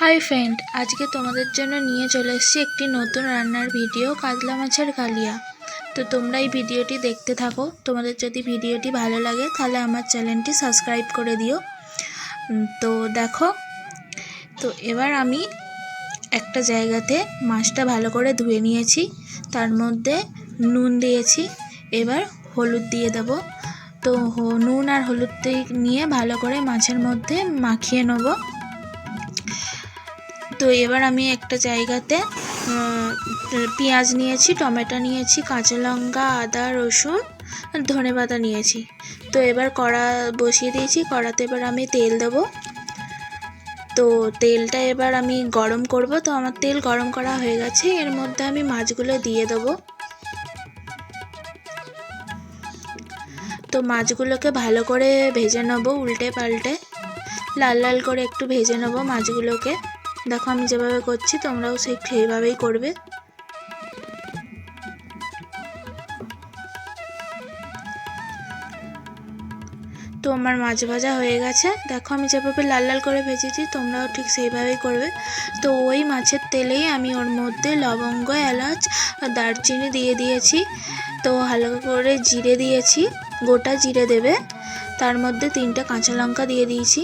Hi friend, আজকে তোমাদের জন্য নিয়ে চলে এসেছি একটি নতুন রান্নার ভিডিও, কাতলা মাছের কালিয়া। তো তোমরা এই ভিডিওটি দেখতে থাকো। তোমাদের যদি ভিডিওটি ভালো লাগে, তাহলে আমার চ্যানেলটি সাবস্ক্রাইব করে দিও। তো দেখো, তো এবার আমি একটা জায়গাতে মাছটা ভালো করে ধুয়ে নিয়েছি। তার মধ্যে নুন দিয়েছি, এবার হলুদ দিয়ে দেবো। তো নুন আর হলুদ নিয়ে ভালো করে মাছের মধ্যে মাখিয়ে নেব। তো এবার আমি একটা জায়গাতে পেঁয়াজ নিয়েছি, টমেটো নিয়েছি, কাঁচা লঙ্কা, আদা, রসুন ধনে পাতা নিয়েছি। তো এবার কড়া বসিয়ে দিয়েছি, কড়াতে এবার আমি তেল দেবো। তো তেলটা এবার আমি গরম করব। তো আমার তেল গরম করা হয়ে গেছে, এর মধ্যে আমি মাছগুলো দিয়ে দেবো। তো মাছগুলোকে ভালো করে ভেজে নেব উল্টে পাল্টে। লাল লাল করে একটু ভেজে নেব মাছগুলোকে। দেখো আমি যেভাবে করছি, তোমরাও সেই সেইভাবেই করবে। তো আমার মাছ ভাজা হয়ে গেছে। দেখো আমি যেভাবে লাল লাল করে ভেজেছি, তোমরাও ঠিক সেইভাবেই করবে। তো ওই মাছের তেলেই আমি ওর মধ্যে লবঙ্গ, এলাচ আর দারচিনি দিয়ে দিয়েছি। তো হালকা করে জিরে দিয়েছি, গোটা জিরে দেবে। তার মধ্যে তিনটে কাঁচা লঙ্কা দিয়ে দিয়েছি।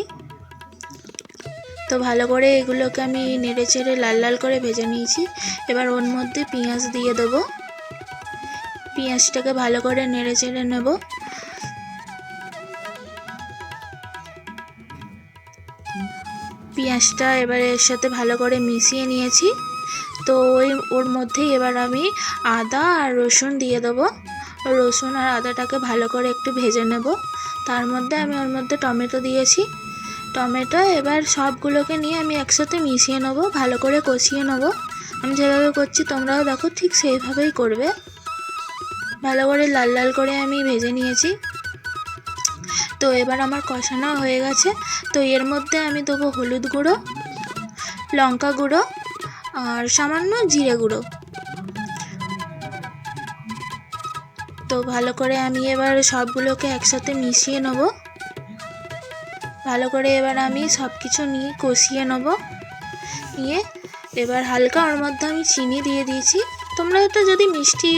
তো ভালো করে এগুলোকে আমি নেড়ে চেড়ে লাল লাল করে ভেজে নিয়েছি। এবার ওর মধ্যে পেঁয়াজ দিয়ে দেবো। পেঁয়াজটাকে ভালো করে নেড়ে চেড়ে নেব। পেঁয়াজটা এবার এর সাথে ভালো করে মিশিয়ে নিয়েছি। তো ওই ওর মধ্যেই এবার আমি আদা আর রসুন দিয়ে দেবো। রসুন আর আদাটাকে ভালো করে একটু ভেজে নেব। তার মধ্যে আমি ওর মধ্যে টমেটো দিয়েছি। টমেটো এবার সবগুলোকে নিয়ে আমি একসাথে মিশিয়ে নেব, ভালো করে কষিয়ে নেব। আমি যেভাবে করছি তোমরাও দেখো ঠিক সেইভাবেই করবে। ভালো করে লাল লাল করে আমি ভেজে নিয়েছি। তো এবার আমার কষানো হয়ে গেছে। তো এর মধ্যে আমি দেবো হলুদ গুঁড়ো, লঙ্কা গুঁড়ো আর সামান্য জিরে গুঁড়ো। তো ভালো করে আমি এবার সবগুলোকে একসাথে মিশিয়ে নেব। ভালো করে এবার আমি সব কিছু নিয়ে কষিয়ে নেব। নিয়ে এবার হালকা ওর মধ্যে আমি চিনি দিয়ে দিয়েছি। তোমরা এটা যদি মিষ্টি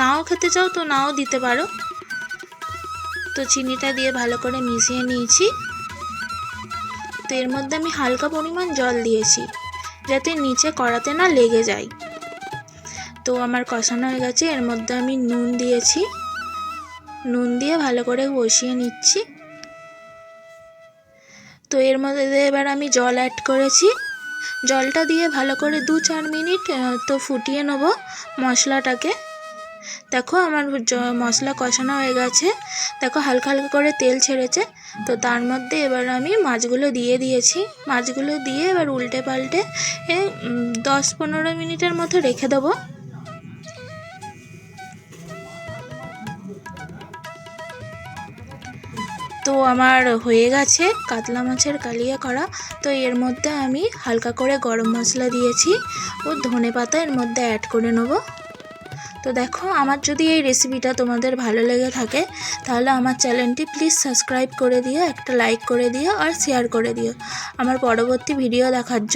নাও খেতে চাও তো নাও দিতে পারো। তো চিনিটা দিয়ে ভালো করে মিশিয়ে নিয়েছি। তো এর মধ্যে আমি হালকা পরিমাণ জল দিয়েছি, যাতে নিচে কড়াতে না লেগে যায়। তো আমার কষানো হয়ে গেছে, এর মধ্যে আমি নুন দিয়েছি। নুন দিয়ে ভালো করে বসিয়ে নিচ্ছি। তো এর মধ্যে এবার আমি জল অ্যাড করেছি। জলটা দিয়ে ভালো করে দু চার মিনিট তো ফুটিয়ে নেব মশলাটাকে। দেখো আমার মশলা কষানো হয়ে গেছে। দেখো হালকা হালকা করে তেল ছেড়েছে। তো তার মধ্যে এবার আমি মাছগুলো দিয়ে দিয়েছি। মাছগুলো দিয়ে এবার উল্টে পাল্টে দশ পনেরো মিনিটের মতো রেখে দেবো। তো আমার হয়ে গেছে কাতলা মাছের কালিয়া করা। তো এর মধ্যে আমি হালকা করে গরম মশলা দিয়েছি। ও ধনে পাতা এর মধ্যে অ্যাড করে নেব। তো দেখো, আমার যদি এই রেসিপিটা তোমাদের ভালো লেগে থাকে, তাহলে আমার চ্যানেলটি প্লিজ সাবস্ক্রাইব করে দিও, একটা লাইক করে দিও আর শেয়ার করে দিও। আমার পরবর্তী ভিডিও দেখার জন্য